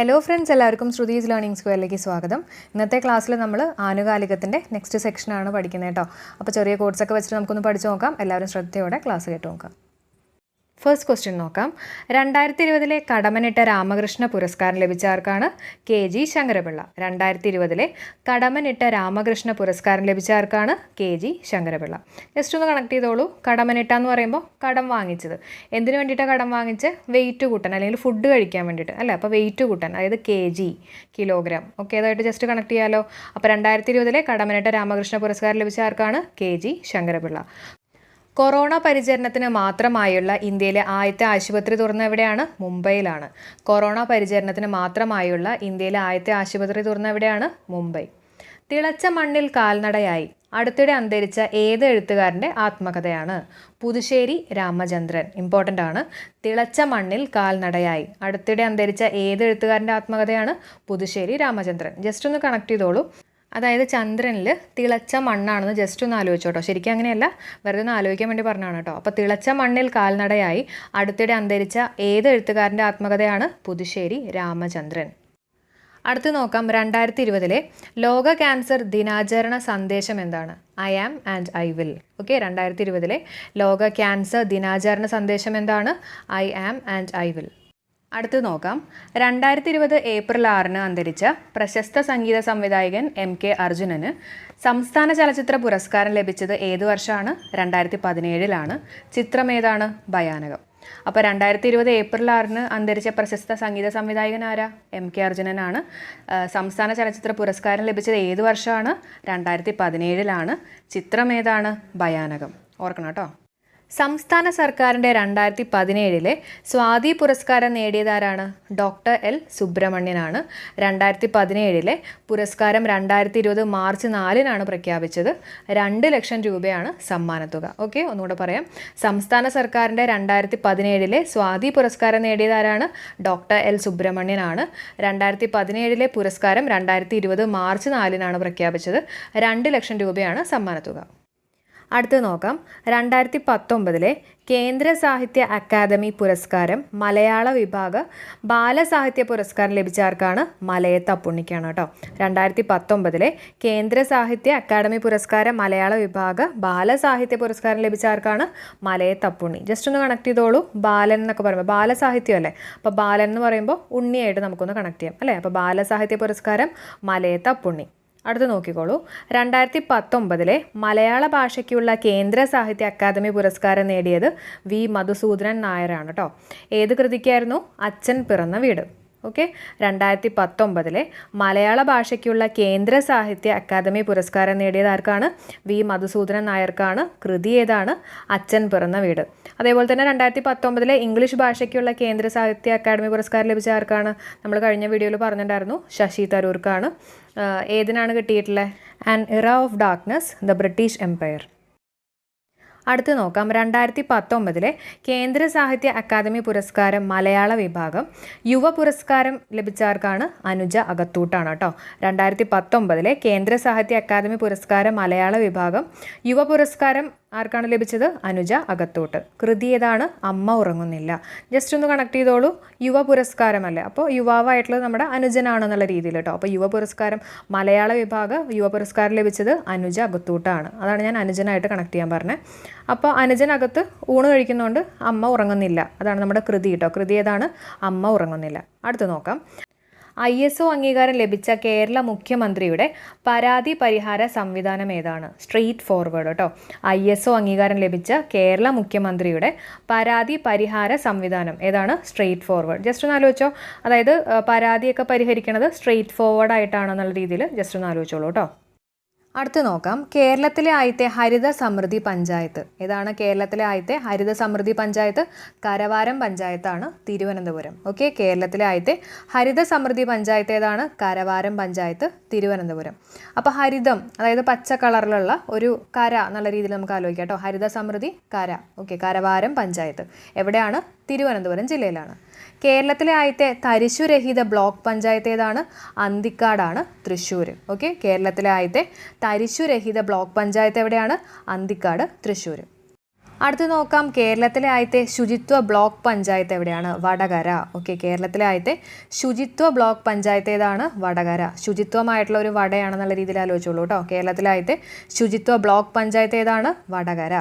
Hello friends എല്ലാവർക്കും Shruthi's learning സ്ക്വയറിലേക്ക് സ്വാഗതം. ഇന്നത്തെ ക്ലാസ്സിൽ നമ്മൾ ആനുകാലികത്തിന്റെ നെക്സ്റ്റ് സെക്ഷനാണ് പഠിക്കുന്നത് കേട്ടോ. അപ്പോൾ ചെറിയ കോഡ്സൊക്കെ വെച്ചിട്ട് നമുക്കൊന്ന് പഠിച്ചു നോക്കാം. എല്ലാവരും ശ്രദ്ധയോടെ ക്ലാസ് കേട്ട് നോക്കാം. ഫസ്റ്റ് ക്വസ്റ്റ്യൻ നോക്കാം. രണ്ടായിരത്തി ഇരുപതിലെ കടമനിട്ട രാമകൃഷ്ണ പുരസ്കാരം ലഭിച്ച ആർക്കാണ്? K G Sankarapillai. രണ്ടായിരത്തി ഇരുപതിലെ കടമനിട്ട രാമകൃഷ്ണ പുരസ്കാരം ലഭിച്ച ആർക്കാണ്? K G Sankarapillai. ജസ്റ്റ് ഒന്ന് കണക്ട് ചെയ്തോളൂ. കടമനിട്ട എന്ന് പറയുമ്പോൾ കടം വാങ്ങിച്ചത്. എന്തിനു വേണ്ടിയിട്ടാണ് കടം വാങ്ങിച്ച്? വെയിറ്റ് കൂട്ടാൻ അല്ലെങ്കിൽ ഫുഡ് കഴിക്കാൻ വേണ്ടിയിട്ട്. അല്ലേ? അപ്പോൾ വെയിറ്റ് കൂട്ടാൻ അതായത് കെ ജി കിലോഗ്രാം ഓക്കെ അതായിട്ട് ജസ്റ്റ് കണക്ട് ചെയ്യാമല്ലോ അപ്പോൾ രണ്ടായിരത്തി ഇരുപതിലെ കടമനിട്ട രാമകൃഷ്ണ പുരസ്കാരം ലഭിച്ച ആർക്കാണ്? K G Sankarapillai. കൊറോണ പരിചരണത്തിന് മാത്രമായുള്ള ഇന്ത്യയിലെ ആദ്യത്തെ ആശുപത്രി തുറന്ന എവിടെയാണ് മുംബൈയിലാണ്. കൊറോണ പരിചരണത്തിന് മാത്രമായുള്ള ഇന്ത്യയിലെ ആദ്യത്തെ ആശുപത്രി തുറന്ന എവിടെയാണ് മുംബൈ. തിളച്ച മണ്ണിൽ കാൽനടയായി. അടുത്തിടെ അന്തരിച്ച ഏത് എഴുത്തുകാരന്റെ ആത്മകഥയാണ്? പുതുശ്ശേരി രാമചന്ദ്രൻ. ഇമ്പോർട്ടന്റ് ആണ്. തിളച്ച മണ്ണിൽ കാൽനടയായി. അടുത്തിടെ അന്തരിച്ച ഏത് എഴുത്തുകാരന്റെ ആത്മകഥയാണ്? പുതുശ്ശേരി രാമചന്ദ്രൻ. ജസ്റ്റ് ഒന്ന് കണക്ട് ചെയ്തോളൂ. അതായത് ചന്ദ്രനിൽ തിളച്ച മണ്ണാണെന്ന് ജസ്റ്റ് ഒന്ന് ആലോചിച്ചോട്ടോ. ശരിക്കും അങ്ങനെയല്ല വെറുതെ ഒന്ന് ആലോചിക്കാൻ വേണ്ടി പറഞ്ഞാണ് കേട്ടോ. അപ്പോൾ തിളച്ച മണ്ണിൽ കാൽനടയായി അടുത്തിടെ അന്തരിച്ച ഏത് എഴുത്തുകാരന്റെ ആത്മകഥയാണ് പുതുശ്ശേരി രാമചന്ദ്രൻ? അടുത്ത് നോക്കാം രണ്ടായിരത്തി ഇരുപതിലെ ലോക ക്യാൻസർ ദിനാചരണ സന്ദേശം എന്താണ്? I am and I will okay രണ്ടായിരത്തി ഇരുപതിലെ ലോക ക്യാൻസർ ദിനാചരണ സന്ദേശം എന്താണ്? I am and I will അടുത്ത് നോക്കാം. രണ്ടായിരത്തി ഇരുപത് ഏപ്രിൽ ആറിന് അന്തരിച്ച പ്രശസ്ത സംഗീത സംവിധായകൻ എം കെ അർജുനന് സംസ്ഥാന ചലച്ചിത്ര പുരസ്കാരം ലഭിച്ചത് ഏത് വർഷമാണ്? രണ്ടായിരത്തി പതിനേഴിലാണ് ചിത്രം ഏതാണ്? ഭയാനകം. അപ്പോൾ രണ്ടായിരത്തി ഇരുപത് ഏപ്രിൽ ആറിന് അന്തരിച്ച പ്രശസ്ത സംഗീത സംവിധായകൻ ആരാ? എം കെ അർജുനനാണ്. സംസ്ഥാന ചലച്ചിത്ര പുരസ്കാരം ലഭിച്ചത് ഏത് വർഷമാണ്? രണ്ടായിരത്തി പതിനേഴിലാണ് ചിത്രം ഏതാണ്? ഭയാനകം. ഓർക്കണം കേട്ടോ. സംസ്ഥാന സർക്കാരിന്റെ രണ്ടായിരത്തി പതിനേഴിലെ സ്വാതി പുരസ്കാരം നേടിയതാരാണ്? Doctor L. സുബ്രഹ്മണ്യനാണ്. രണ്ടായിരത്തി പതിനേഴിലെ പുരസ്കാരം രണ്ടായിരത്തി ഇരുപത് മാർച്ച് നാലിനാണ് പ്രഖ്യാപിച്ചത്. രണ്ട് ലക്ഷം രൂപയാണ് സമ്മാനത്തുക. ഓക്കെ ഒന്നുകൂടെ പറയാം. സംസ്ഥാന സർക്കാരിന്റെ രണ്ടായിരത്തി പതിനേഴിലെ സ്വാതി പുരസ്കാരം നേടിയതാരാണ്? Doctor L. സുബ്രഹ്മണ്യനാണ്. രണ്ടായിരത്തി പതിനേഴിലെ പുരസ്കാരം രണ്ടായിരത്തി ഇരുപത് മാർച്ച് നാലിനാണ് പ്രഖ്യാപിച്ചത്. രണ്ട് ലക്ഷം രൂപയാണ് സമ്മാനത്തുക. അടുത്ത് നോക്കാം. രണ്ടായിരത്തി പത്തൊമ്പതിലെ കേന്ദ്ര സാഹിത്യ അക്കാദമി പുരസ്കാരം മലയാള വിഭാഗ ബാലസാഹിത്യ പുരസ്കാരം ലഭിച്ച ആർക്കാണ് മലയത്ത് അപ്പുണ്ണിക്കാണ് കേട്ടോ. രണ്ടായിരത്തി പത്തൊമ്പതിലെ കേന്ദ്ര സാഹിത്യ അക്കാദമി പുരസ്കാരം മലയാള വിഭാഗ ബാലസാഹിത്യ പുരസ്കാരം ലഭിച്ച ആർക്കാണ് മലയത്ത് അപ്പുണ്ണി. ജസ്റ്റ് ഒന്ന് കണക്ട് ചെയ്തോളൂ. ബാലൻ എന്നൊക്കെ പറയുമ്പോൾ ബാലസാഹിത്യം അല്ലേ? അപ്പോൾ ബാലൻ എന്ന് പറയുമ്പോൾ ഉണ്ണിയായിട്ട് നമുക്കൊന്ന് കണക്ട് ചെയ്യാം അല്ലേ? അപ്പോൾ ബാലസാഹിത്യ പുരസ്കാരം മലയത്ത് അപ്പുണ്ണി. അടുത്ത് നോക്കിക്കോളൂ. രണ്ടായിരത്തി പത്തൊമ്പതിലെ മലയാള ഭാഷയ്ക്കുള്ള കേന്ദ്ര സാഹിത്യ അക്കാദമി പുരസ്കാരം നേടിയത് വി. മധുസൂദനൻ നായരാണ് കേട്ടോ. ഏത് കൃതിക്കായിരുന്നു? അച്ഛൻ പിറന്ന വീട്. ഓക്കെ? രണ്ടായിരത്തി പത്തൊമ്പതിലെ മലയാള ഭാഷയ്ക്കുള്ള കേന്ദ്ര സാഹിത്യ അക്കാദമി പുരസ്കാരം നേടിയത് ആർക്കാണ്? വി. മധുസൂദനൻ നായർക്കാണ്. കൃതി ഏതാണ്? അച്ഛൻ പിറന്ന വീട്. അതേപോലെ തന്നെ രണ്ടായിരത്തി പത്തൊമ്പതിലെ ഇംഗ്ലീഷ് ഭാഷയ്ക്കുള്ള കേന്ദ്ര സാഹിത്യ അക്കാദമി പുരസ്കാരം ലഭിച്ച ആർക്കാണ്? നമ്മൾ കഴിഞ്ഞ വീഡിയോയിൽ പറഞ്ഞിട്ടുണ്ടായിരുന്നു. ശശി തരൂർക്കാണ്. ഏതിനാണ് കിട്ടിയിട്ടുള്ളത് an era of darkness the British empire അടുത്ത് നോക്കാം. രണ്ടായിരത്തി പത്തൊമ്പതിലെ കേന്ദ്ര സാഹിത്യ അക്കാദമി പുരസ്കാരം മലയാള വിഭാഗം. യുവ പുരസ്കാരം ലഭിച്ചവർക്കാണ് അനുജ അകത്തൂട്ടാണ് കേട്ടോ. രണ്ടായിരത്തി പത്തൊമ്പതിലെ കേന്ദ്ര സാഹിത്യ അക്കാദമി പുരസ്കാരം മലയാള വിഭാഗം. യുവ പുരസ്കാരം ആർക്കാണ് ലഭിച്ചത്? അനുജ അകത്തോട്ട്. കൃതി ഏതാണ് അമ്മ ഉറങ്ങുന്നില്ല. ജസ്റ്റ് ഒന്ന് കണക്ട് ചെയ്തോളൂ. യുവ പുരസ്കാരമല്ലേ? അപ്പോൾ യുവാവായിട്ടുള്ളത് നമ്മുടെ അനുജനാണെന്നുള്ള രീതിയിൽ കേട്ടോ. അപ്പോൾ യുവ പുരസ്കാരം മലയാള വിഭാഗം യുവ പുരസ്കാരം ലഭിച്ചത് അനുജ അകത്തൂട്ടാണ്. അതാണ് ഞാൻ അനുജനായിട്ട് കണക്ട് ചെയ്യാൻ പറഞ്ഞത് അപ്പോൾ അനുജനകത്ത് ഊണ് കഴിക്കുന്നതുകൊണ്ട് അമ്മ ഉറങ്ങുന്നില്ല. അതാണ് നമ്മുടെ കൃതി കേട്ടോ. കൃതി ഏതാണ് അമ്മ ഉറങ്ങുന്നില്ല. അടുത്ത് നോക്കാം. ഐ എസ് ഒ അംഗീകാരം ലഭിച്ച കേരള മുഖ്യമന്ത്രിയുടെ പരാതി പരിഹാര സംവിധാനം ഏതാണ്? സ്ട്രെയിറ്റ് ഫോർവേഡ് കേട്ടോ. ഐ എസ് ഒ അംഗീകാരം ലഭിച്ച കേരള മുഖ്യമന്ത്രിയുടെ പരാതി പരിഹാര സംവിധാനം ഏതാണ്? Straight forward. ജസ്റ്റ് ഒന്ന് ആലോചിച്ചോ. അതായത് പരാതിയൊക്കെ പരിഹരിക്കുന്നത് സ്ട്രെയിറ്റ് ഫോർവേഡ് ആയിട്ടാണെന്നുള്ള രീതിയിൽ ജസ്റ്റ് ഒന്ന് ആലോചിച്ചോളൂ കേട്ടോ. അടുത്ത് നോക്കാം. കേരളത്തിലെ ആദ്യത്തെ ഹരിത സമൃദ്ധി പഞ്ചായത്ത്. ഏതാണ് കേരളത്തിലെ ആദ്യത്തെ ഹരിത സമൃദ്ധി പഞ്ചായത്ത്? കരവാരം പഞ്ചായത്താണ് തിരുവനന്തപുരം. ഓക്കെ കേരളത്തിലെ ആദ്യത്തെ ഹരിത സമൃദ്ധി പഞ്ചായത്ത് ഏതാണ്? കരവാരം പഞ്ചായത്ത് തിരുവനന്തപുരം. അപ്പോൾ ഹരിതം അതായത് പച്ച കളറിലുള്ള ഒരു കര എന്നുള്ള രീതിയിൽ നമുക്ക് ആലോചിക്കാം കേട്ടോ. ഹരിത സമൃദ്ധി കര. ഓക്കെ കരവാരം പഞ്ചായത്ത്. എവിടെയാണ്? തിരുവനന്തപുരം ജില്ലയിലാണ്. കേരളത്തിലെ ആദ്യത്തെ തരിശുരഹിത ബ്ലോക്ക് പഞ്ചായത്ത് ഏതാണ് അന്തിക്കാടാണ് തൃശ്ശൂർ ഓക്കെ? കേരളത്തിലെ ആദ്യത്തെ തരിശുരഹിത ബ്ലോക്ക് പഞ്ചായത്ത് എവിടെയാണ്? അന്തിക്കാട് തൃശ്ശൂർ അടുത്ത് നോക്കാം കേരളത്തിലെ ആദ്യത്തെ ശുചിത്വ ബ്ലോക്ക് പഞ്ചായത്ത് എവിടെയാണ്? വടകര. ഓക്കെ? കേരളത്തിലെ ആദ്യത്തെ ശുചിത്വ ബ്ലോക്ക് പഞ്ചായത്ത് ഏതാണ്? വടകര. ശുചിത്വമായിട്ടുള്ള ഒരു വടയാണെന്നുള്ള രീതിയിൽ ആലോചിച്ചോളൂ കേട്ടോ. കേരളത്തിലെ ആദ്യത്തെ ശുചിത്വ ബ്ലോക്ക് പഞ്ചായത്ത് ഏതാണ്? വടകര.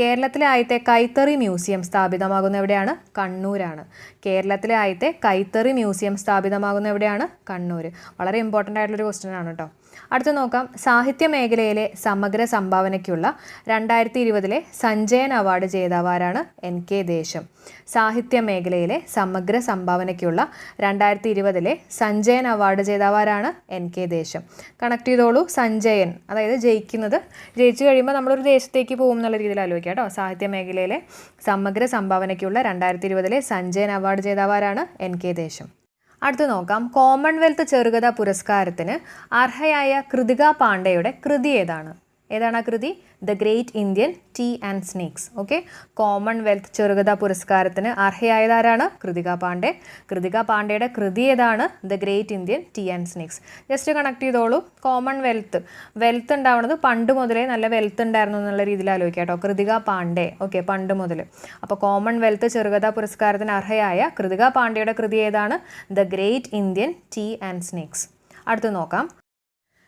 കേരളത്തിലെ ആദ്യത്തെ കൈത്തറി മ്യൂസിയം സ്ഥാപിതമാകുന്ന എവിടെയാണ്? കണ്ണൂരാണ്. കേരളത്തിലെ ആദ്യത്തെ കൈത്തറി മ്യൂസിയം സ്ഥാപിതമാകുന്ന എവിടെയാണ്? കണ്ണൂർ വളരെ ഇമ്പോർട്ടന്റ് ആയിട്ടുള്ളൊരു ക്വസ്റ്റ്യൻ ആണ് കേട്ടോ അടുത്ത് നോക്കാം. സാഹിത്യ മേഖലയിലെ സമഗ്ര സംഭാവനയ്ക്കുള്ള രണ്ടായിരത്തി ഇരുപതിലെ സഞ്ജയൻ അവാർഡ് ജേതാവാരാണ് എൻ കെ ദേശം. സാഹിത്യ മേഖലയിലെ സമഗ്ര സംഭാവനയ്ക്കുള്ള രണ്ടായിരത്തി ഇരുപതിലെ സഞ്ജയൻ അവാർഡ് ജേതാവാരാണ് എൻ കെ ദേശം. കണക്ട് ചെയ്തോളൂ സഞ്ജയൻ. അതായത് ജയിക്കുന്നത്. ജയിച്ചു കഴിയുമ്പോൾ നമ്മളൊരു ദേശത്തേക്ക് പോകും എന്നുള്ള രീതിയിൽ ആലോചിക്കാം കേട്ടോ. സാഹിത്യ മേഖലയിലെ സമഗ്ര സംഭാവനയ്ക്കുള്ള രണ്ടായിരത്തി ഇരുപതിലെ സഞ്ജയൻ അവാർഡ് ജേതാവാരാണ് എൻ കെ ദേശം. അടുത്ത് നോക്കാം. കോമൺവെൽത്ത് ചെറുകഥ പുരസ്കാരത്തിന് അർഹയായ കൃതിക പാണ്ഡെയുടെ കൃതി ഏതാണ്? ഏതാണ് ആ കൃതി? The great Indian tea and snakes okay commonwealth ചെറുകഥ പുരസ്കാരത്തിന് അർഹയായതാരാണ്? കൃതിക പാണ്ഡെ. കൃതിക പാണ്ഡെയുടെ കൃതി ഏതാണ്? The great Indian tea and snakes just connect ചെയ്തോളൂ. കോമൺവെൽത്ത് വെൽത്ത് ഉണ്ടാവുന്നത് പണ്ട് മുതലേ നല്ല വെൽത്ത് ഉണ്ടായിരുന്നു എന്നുള്ള രീതിയിൽ ആലോചിക്കാം കേട്ടോ. കൃതിക പാണ്ഡെ. ഓക്കെ പണ്ട് മുതൽ അപ്പോൾ കോമൺവെൽത്ത് ചെറുകഥ പുരസ്കാരത്തിന് അർഹയായ കൃതിക പാണ്ഡെയുടെ കൃതി ഏതാണ്? The great Indian tea and snakes അടുത്ത് നോക്കാം.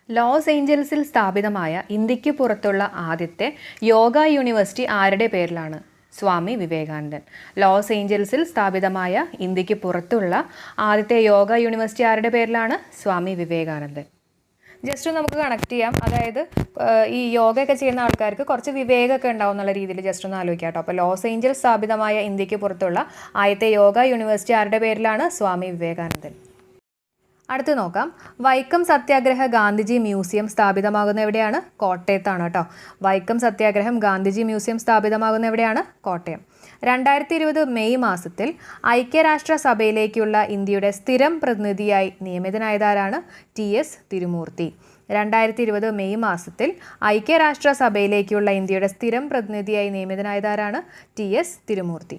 ലോസ് ഏഞ്ചൽസിൽ സ്ഥാപിതമായ ഇന്ത്യയ്ക്ക് പുറത്തുള്ള ആദ്യത്തെ യോഗ യൂണിവേഴ്സിറ്റി ആരുടെ പേരിലാണ്? സ്വാമി വിവേകാനന്ദൻ. ലോസ് ഏഞ്ചൽസിൽ സ്ഥാപിതമായ ഇന്ത്യയ്ക്ക് പുറത്തുള്ള ആദ്യത്തെ യോഗ യൂണിവേഴ്സിറ്റി ആരുടെ പേരിലാണ്? സ്വാമി വിവേകാനന്ദൻ. ജസ്റ്റ് നമുക്ക് കണക്ട് ചെയ്യാം. അതായത് ഈ യോഗയൊക്കെ ചെയ്യുന്ന ആൾക്കാർക്ക് കുറച്ച് വിവേകമൊക്കെ ഉണ്ടാവും എന്നുള്ള രീതിയിൽ ജസ്റ്റ് ഒന്ന് ആലോചിക്കാം കേട്ടോ. അപ്പോൾ ലോസ് ഏഞ്ചൽസ് സ്ഥാപിതമായ ഇന്ത്യയ്ക്ക് പുറത്തുള്ള ആദ്യത്തെ യോഗ യൂണിവേഴ്സിറ്റി ആരുടെ പേരിലാണ്? സ്വാമി വിവേകാനന്ദൻ. അടുത്ത് നോക്കാം. വൈക്കം സത്യാഗ്രഹ ഗാന്ധിജി മ്യൂസിയം സ്ഥാപിതമാകുന്ന എവിടെയാണ്? കോട്ടയത്താണ് കേട്ടോ. വൈക്കം സത്യാഗ്രഹം ഗാന്ധിജി മ്യൂസിയം സ്ഥാപിതമാകുന്ന എവിടെയാണ്? കോട്ടയം. രണ്ടായിരത്തി ഇരുപത് മെയ് മാസത്തിൽ ഐക്യരാഷ്ട്ര സഭയിലേക്കുള്ള ഇന്ത്യയുടെ സ്ഥിരം പ്രതിനിധിയായി നിയമിതനായതാരാണ്? T S Thirumoorthy. രണ്ടായിരത്തി ഇരുപത് മെയ് മാസത്തിൽ ഐക്യരാഷ്ട്ര സഭയിലേക്കുള്ള ഇന്ത്യയുടെ സ്ഥിരം പ്രതിനിധിയായി നിയമിതനായതാരാണ്? T S Thirumoorthy.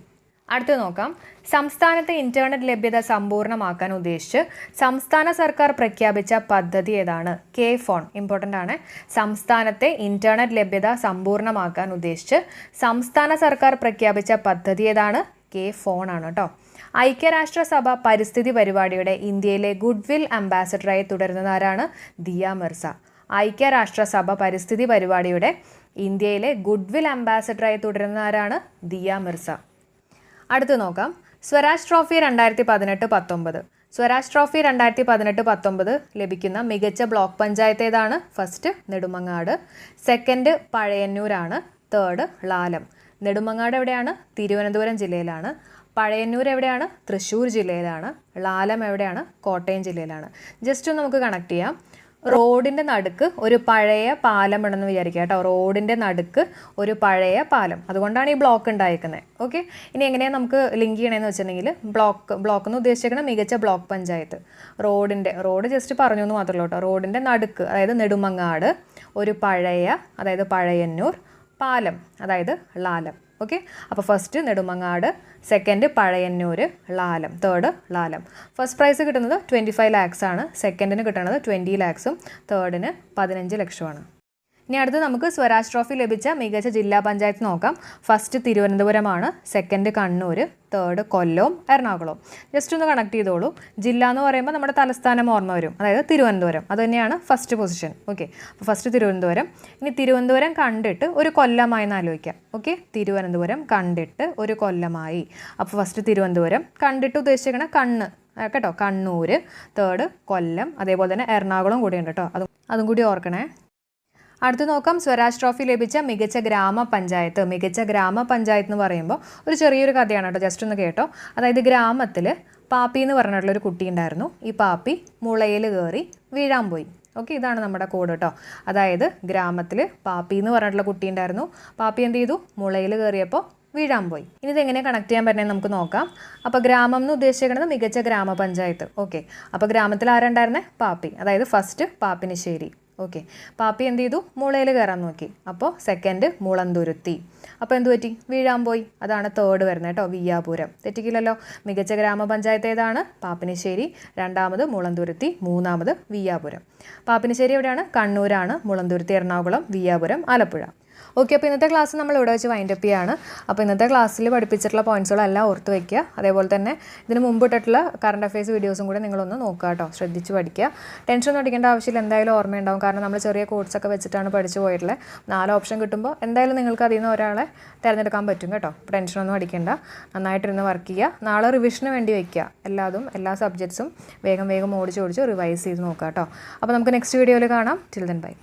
അടുത്ത് നോക്കാം. സംസ്ഥാനത്തെ ഇന്റർനെറ്റ് ലഭ്യത സമ്പൂർണമാക്കാൻ ഉദ്ദേശിച്ച് സംസ്ഥാന സർക്കാർ പ്രഖ്യാപിച്ച പദ്ധതി ഏതാണ്? കെ ഫോൺ ഇമ്പോർട്ടന്റ് ആണ്. സംസ്ഥാനത്തെ ഇന്റർനെറ്റ് ലഭ്യത സമ്പൂർണമാക്കാൻ ഉദ്ദേശിച്ച് സംസ്ഥാന സർക്കാർ പ്രഖ്യാപിച്ച പദ്ധതി ഏതാണ്? കെ ഫോൺ ആണ് കേട്ടോ. ഐക്യരാഷ്ട്രസഭ പരിസ്ഥിതി പരിപാടിയുടെ ഇന്ത്യയിലെ ഗുഡ്വിൽ അംബാസഡറായി തുടരുന്നത് ആരാണ്? ദിയ മിർസ. ഐക്യരാഷ്ട്രസഭ പരിസ്ഥിതി പരിപാടിയുടെ ഇന്ത്യയിലെ ഗുഡ്വിൽ അംബാസഡറായി തുടരുന്ന ആരാണ്? ദിയ മിർസ. അടുത്ത് നോക്കാം. സ്വരാജ് ട്രോഫി രണ്ടായിരത്തി പതിനെട്ട് പത്തൊമ്പത്. സ്വരാജ് ട്രോഫി രണ്ടായിരത്തി പതിനെട്ട് പത്തൊമ്പത് ലഭിക്കുന്ന മികച്ച ബ്ലോക്ക് പഞ്ചായത്ത് ഏതാണ് ഫസ്റ്റ് നെടുമങ്ങാട്. സെക്കൻഡ് പഴയന്നൂരാണ്. തേർഡ് ലാലം. നെടുമങ്ങാട് എവിടെയാണ്? തിരുവനന്തപുരം ജില്ലയിലാണ്. പഴയന്നൂർ എവിടെയാണ്? തൃശ്ശൂർ ജില്ലയിലാണ്. ലാലം എവിടെയാണ്? കോട്ടയം ജില്ലയിലാണ്. ജസ്റ്റ് ഒന്ന് നമുക്ക് കണക്ട് ചെയ്യാം. റോഡിന്റെ നടുക്ക് ഒരു പഴയ പാലം ഉണ്ടെന്ന് വിചാരിക്കുക കേട്ടോ. റോഡിന്റെ നടുക്ക് ഒരു പഴയ പാലം. അതുകൊണ്ടാണ് ഈ ബ്ലോക്ക് ഉണ്ടായിരിക്കുന്നത് ഓക്കെ ഇനി എങ്ങനെയാണ് നമുക്ക് ലിങ്ക് ചെയ്യണമെന്ന് വെച്ചിട്ടുണ്ടെങ്കിൽ ബ്ലോക്ക് ബ്ലോക്ക് എന്ന് ഉദ്ദേശിക്കുന്നത് മികച്ച ബ്ലോക്ക് പഞ്ചായത്ത്. റോഡിന്റെ റോഡ് ജസ്റ്റ് പറഞ്ഞു എന്ന് മാത്രമല്ല കേട്ടോ. റോഡിന്റെ നടുക്ക് അതായത് നെടുമങ്ങാട് ഒരു പഴയ അതായത് പഴയന്നൂർ പാലം അതായത് ലാലം. ഓക്കെ അപ്പോൾ first Nedumangad second Pazhayannur Lalam third Lalam. First prize കിട്ടുന്നത് ട്വന്റി ഫൈവ് ലാക്സ് ആണ് സെക്കൻഡിന് കിട്ടുന്നത് ട്വന്റി ലാക്സും തേർഡിന് പതിനഞ്ച് ലക്ഷമാണ് ഇനി അടുത്ത് നമുക്ക് സ്വരാജ് ട്രോഫി ലഭിച്ച മികച്ച ജില്ലാ പഞ്ചായത്ത് നോക്കാം. ഫസ്റ്റ് തിരുവനന്തപുരമാണ് സെക്കൻഡ് കണ്ണൂർ തേർഡ് കൊല്ലവും എറണാകുളവും ജസ്റ്റ് ഒന്ന് കണക്ട് ചെയ്തോളൂ. ജില്ല എന്ന് പറയുമ്പോൾ നമ്മുടെ തലസ്ഥാനം ഓർമ്മ വരും. അതായത് തിരുവനന്തപുരം. അതുതന്നെയാണ് ഫസ്റ്റ് പൊസിഷൻ ഓക്കെ അപ്പോൾ ഫസ്റ്റ് തിരുവനന്തപുരം. ഇനി തിരുവനന്തപുരം കണ്ടിട്ട് ഒരു കൊല്ലമായി എന്ന് ആലോചിക്കാം. ഓക്കെ തിരുവനന്തപുരം കണ്ടിട്ട് ഒരു കൊല്ലമായി. അപ്പോൾ ഫസ്റ്റ് തിരുവനന്തപുരം. കണ്ടിട്ട് ഉദ്ദേശിക്കണ കണ്ണ്. കേട്ടോ. കണ്ണൂർ തേർഡ് കൊല്ലം അതേപോലെ തന്നെ എറണാകുളം കൂടിയുണ്ട് കേട്ടോ. അതും അതും കൂടി ഓർക്കണേ. അടുത്ത് നോക്കാം. സ്വരാജ് ട്രോഫി ലഭിച്ച മികച്ച ഗ്രാമപഞ്ചായത്ത്. മികച്ച ഗ്രാമപഞ്ചായത്ത് എന്ന് പറയുമ്പോൾ ഒരു ചെറിയൊരു കഥയാണ് കേട്ടോ. ജസ്റ്റ് ഒന്ന് കേട്ടോ. അതായത് ഗ്രാമത്തിൽ പാപ്പി എന്ന് പറഞ്ഞിട്ടുള്ള ഒരു കുട്ടി ഉണ്ടായിരുന്നു. ഈ പാപ്പി മുളയിൽ കയറി വീഴാൻ പോയി. ഓക്കെ ഇതാണ് നമ്മുടെ കോഡ് കേട്ടോ. അതായത് ഗ്രാമത്തിൽ പാപ്പി എന്ന് പറഞ്ഞിട്ടുള്ള കുട്ടി ഉണ്ടായിരുന്നു. പാപ്പി എന്ത് ചെയ്തു? മുളയിൽ കയറിയപ്പോൾ വീഴാൻ പോയി. ഇനി ഇതെങ്ങനെ കണക്ട് ചെയ്യാൻ പറ്റുന്നത് നമുക്ക് നോക്കാം. അപ്പോൾ ഗ്രാമം എന്ന് ഉദ്ദേശിക്കുന്നത് മികച്ച ഗ്രാമപഞ്ചായത്ത്. ഓക്കെ അപ്പോൾ ഗ്രാമത്തിൽ ആരുണ്ടായിരുന്നേ പാപ്പി. അതായത് ഫസ്റ്റ് പാപ്പിനിശ്ശേരി. ഓക്കെ പാപ്പി എന്ത് ചെയ്തു? മുളയിൽ കയറാൻ നോക്കി. അപ്പോൾ സെക്കൻഡ് മുളന്തുരുത്തി അപ്പോൾ എന്ത് പറ്റി? വീഴാൻ പോയി. അതാണ് തേർഡ് വരുന്നത് കേട്ടോ വിയ്യാപുരം. തെറ്റിക്കില്ലല്ലോ? മികച്ച ഗ്രാമപഞ്ചായത്ത് ഏതാണ്? പാപ്പിനിശ്ശേരി. രണ്ടാമത് മുളന്തുരുത്തി മൂന്നാമത് വിയ്യാപുരം. പാപ്പിനിശ്ശേരി എവിടെയാണ്? കണ്ണൂരാണ്. മുളന്തുരുത്തി എറണാകുളം വിയ്യാപുരം ആലപ്പുഴ. ഓക്കെ അപ്പോൾ ഇന്നത്തെ ക്ലാസ് നമ്മൾ ഇവിടെ വെച്ച് വൈൻഡപ്പ് ചെയ്യാണ്. അപ്പോൾ ഇന്നത്തെ ക്ലാസ്സിൽ പഠിപ്പിച്ചിട്ടുള്ള പോയിന്റ്സുകളെല്ലാം ഓർത്ത് വയ്ക്കുക അതേപോലെ തന്നെ ഇതിന് മുമ്പ് ഇട്ടിട്ടുള്ള കറണ്ട് അഫയേഴ്സ് വീഡിയോസും കൂടെ നിങ്ങളൊന്ന് നോക്കുക കേട്ടോ. ശ്രദ്ധിച്ച് പഠിക്കുക. ടെൻഷൻ ഒന്നും അടിക്കേണ്ട ആവശ്യമില്ല. എന്തായാലും ഓർമ്മയുണ്ടാവും. കാരണം നമ്മൾ ചെറിയ കോഴ്സൊക്കെ വെച്ചിട്ടാണ് പഠിച്ചു പോയിട്ടുള്ളത്. നാല് ഓപ്ഷൻ കിട്ടുമ്പോൾ എന്തായാലും നിങ്ങൾക്ക് അതിൽ നിന്ന് ഒരാളെ തിരഞ്ഞെടുക്കാൻ പറ്റും കേട്ടോ. അപ്പോൾ ടെൻഷനൊന്നും അടിക്കേണ്ട. നന്നായിട്ടിരുന്ന് വർക്ക് ചെയ്യുക. നാളെ റിവിഷന് വേണ്ടി വയ്ക്കുക എല്ലാതും എല്ലാ സബ്ജക്ട്സും വേഗം വേഗം ഓടിച്ച് ഓടിച്ച് റിവൈസ് ചെയ്ത് നോക്കുക കേട്ടോ. അപ്പോൾ നമുക്ക് നെക്സ്റ്റ് വീഡിയോയിൽ കാണാം. Children by